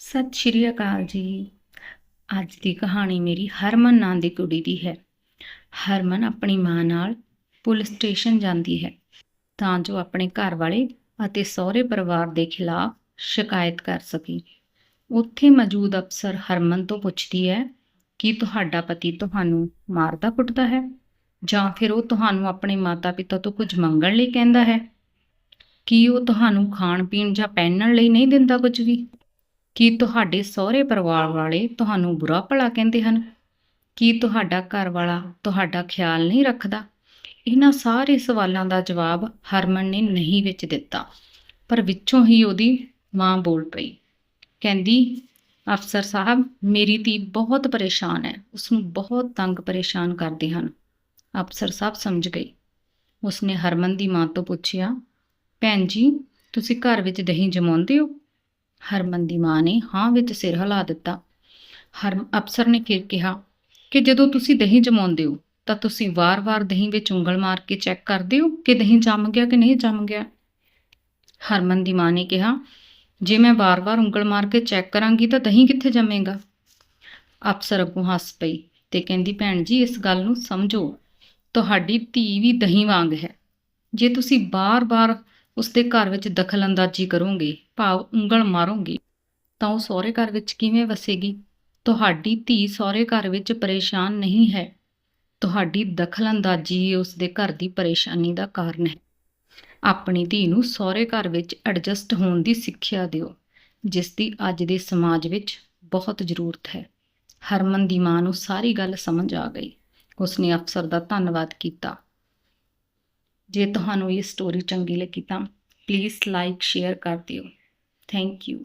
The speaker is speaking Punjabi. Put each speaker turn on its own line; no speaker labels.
ਸਤਿ ਸ਼੍ਰੀ ਅਕਾਲ ਜੀ। ਅੱਜ ਦੀ ਕਹਾਣੀ ਮੇਰੀ ਹਰਮਨ ਨਾਂ ਦੀ ਕੁੜੀ ਦੀ ਹੈ। ਹਰਮਨ ਆਪਣੀ ਮਾਂ ਨਾਲ ਪੁਲਿਸ ਸਟੇਸ਼ਨ ਜਾਂਦੀ ਹੈ, ਤਾਂ ਜੋ ਆਪਣੇ ਘਰ ਵਾਲੇ ਅਤੇ ਸਹੁਰੇ ਪਰਿਵਾਰ ਦੇ ਖਿਲਾਫ ਸ਼ਿਕਾਇਤ ਕਰ ਸਕੇ। ਉੱਥੇ ਮੌਜੂਦ ਅਫਸਰ ਹਰਮਨ ਤੋਂ ਪੁੱਛਦੀ ਹੈ ਕਿ ਤੁਹਾਡਾ ਪਤੀ ਤੁਹਾਨੂੰ ਮਾਰਦਾ ਕੁੱਟਦਾ ਹੈ? ਜਾਂ ਫਿਰ ਉਹ ਤੁਹਾਨੂੰ ਆਪਣੇ ਮਾਤਾ-ਪਿਤਾ ਤੋਂ ਕੁਝ ਮੰਗਣ ਲਈ ਕਹਿੰਦਾ ਹੈ? ਕੀ ਉਹ ਤੁਹਾਨੂੰ ਖਾਣ ਪੀਣ ਜਾਂ ਪਹਿਨਣ ਲਈ ਨਹੀਂ ਦਿੰਦਾ ਕੁਝ ਵੀ? ਕੀ ਤੁਹਾਡੇ ਸਹੁਰੇ ਪਰਿਵਾਰ ਵਾਲੇ ਤੁਹਾਨੂੰ ਬੁਰਾ ਭਲਾ ਕਹਿੰਦੇ ਹਨ? ਕੀ ਤੁਹਾਡਾ ਘਰ ਵਾਲਾ ਤੁਹਾਡਾ ਖਿਆਲ ਨਹੀਂ ਰੱਖਦਾ? ਇਹਨਾਂ ਸਾਰੇ ਸਵਾਲਾਂ ਦਾ ਜਵਾਬ ਹਰਮਨ ਨੇ ਨਹੀਂ ਵਿੱਚ ਦਿੱਤਾ, ਪਰ ਵਿੱਚੋਂ ਹੀ ਉਹਦੀ ਮਾਂ ਬੋਲ ਪਈ। ਕਹਿੰਦੀ, ਅਫਸਰ ਸਾਹਿਬ, ਮੇਰੀ ਧੀ ਬਹੁਤ ਪਰੇਸ਼ਾਨ ਹੈ। ਉਸ ਨੂੰ ਬਹੁਤ ਤੰਗ ਪਰੇਸ਼ਾਨ ਕਰਦੇ ਹਨ। ਅਫਸਰ ਸਾਹਿਬ ਸਮਝ ਗਈ ਉਸਨੇ ਹਰਮਨ ਦੀ ਮਾਂ ਤੋਂ ਪੁੱਛਿਆ, ਭੈਣ ਜੀ, ਤੁਸੀਂ ਘਰ ਵਿੱਚ ਦਹੀਂ ਜਮਾਉਂਦੇ ਹੋ? ਹਰਮਨ ਦੀ ਮਾਂ ਨੇ ਹਾਂ ਵਿੱਚ ਸਿਰ ਹਿਲਾ ਦਿੱਤਾ। ਹਰਮ, ਅਫਸਰ ਨੇ ਫਿਰ ਕਿਹਾ ਕਿ ਜਦੋਂ ਤੁਸੀਂ ਦਹੀਂ ਜਮਾਉਂਦੇ ਹੋ, ਤਾਂ ਤੁਸੀਂ ਵਾਰ-ਵਾਰ ਦਹੀਂ ਵਿੱਚ ਉਂਗਲ ਮਾਰ ਕੇ ਚੈੱਕ ਕਰਦੇ ਹੋ ਕਿ ਦਹੀਂ ਜੰਮ ਗਿਆ ਕਿ ਨਹੀਂ ਜੰਮ ਗਿਆ? ਹਰਮਨ ਦੀ ਮਾਂ ਨੇ ਕਿਹਾ, ਜੇ ਮੈਂ ਵਾਰ-ਵਾਰ ਉਂਗਲ ਮਾਰ ਕੇ ਚੈੱਕ ਕਰਾਂਗੀ ਤਾਂ ਦਹੀਂ ਕਿੱਥੇ ਜੰਮੇਗਾ? ਅਫਸਰ ਅੱਗੋਂ ਹੱਸ ਪਈ ਤੇ ਕਹਿੰਦੀ, ਭੈਣ ਜੀ, ਇਸ ਗੱਲ ਨੂੰ ਸਮਝੋ। ਤੁਹਾਡੀ ਧੀ ਵੀ ਦਹੀਂ ਵਾਂਗ ਹੈ। ਜੇ ਤੁਸੀਂ ਬਾਰ-ਬਾਰ ਉਸਦੇ ਘਰ ਵਿੱਚ ਦਖਲਅੰਦਾਜ਼ੀ ਕਰੋਗੇ ਭਾਵ ਉਂਗਲ ਮਾਰੋਗੇ, ਤਾਂ ਉਹ ਸਹੁਰੇ ਘਰ ਵਿੱਚ ਕਿਵੇਂ ਵਸੇਗੀ? ਤੁਹਾਡੀ ਧੀ ਸਹੁਰੇ ਘਰ ਵਿੱਚ ਪਰੇਸ਼ਾਨ ਨਹੀਂ ਹੈ। ਤੁਹਾਡੀ ਦਖਲਅੰਦਾਜ਼ੀ ਹੀ ਉਸਦੇ ਘਰ ਦੀ ਪਰੇਸ਼ਾਨੀ ਦਾ ਕਾਰਨ ਹੈ। ਆਪਣੀ ਧੀ ਨੂੰ ਸਹੁਰੇ ਘਰ ਵਿੱਚ ਐਡਜਸਟ ਹੋਣ ਦੀ ਸਿੱਖਿਆ ਦਿਓ, ਜਿਸ ਦੀ ਅੱਜ ਦੇ ਸਮਾਜ ਵਿੱਚ ਬਹੁਤ ਜ਼ਰੂਰਤ ਹੈ। ਹਰਮਨ ਦੀ ਮਾਂ ਨੂੰ ਸਾਰੀ ਗੱਲ ਸਮਝ ਆ ਗਈ। ਉਸਨੇ ਅਫਸਰ ਦਾ ਧੰਨਵਾਦ ਕੀਤਾ। ਜੇ ਤੁਹਾਨੂੰ ਇਹ ਸਟੋਰੀ ਚੰਗੀ ਲੱਗੀ ਤਾਂ ਪਲੀਜ਼ ਲਾਈਕ ਸ਼ੇਅਰ ਕਰ ਦਿਓ। Thank you.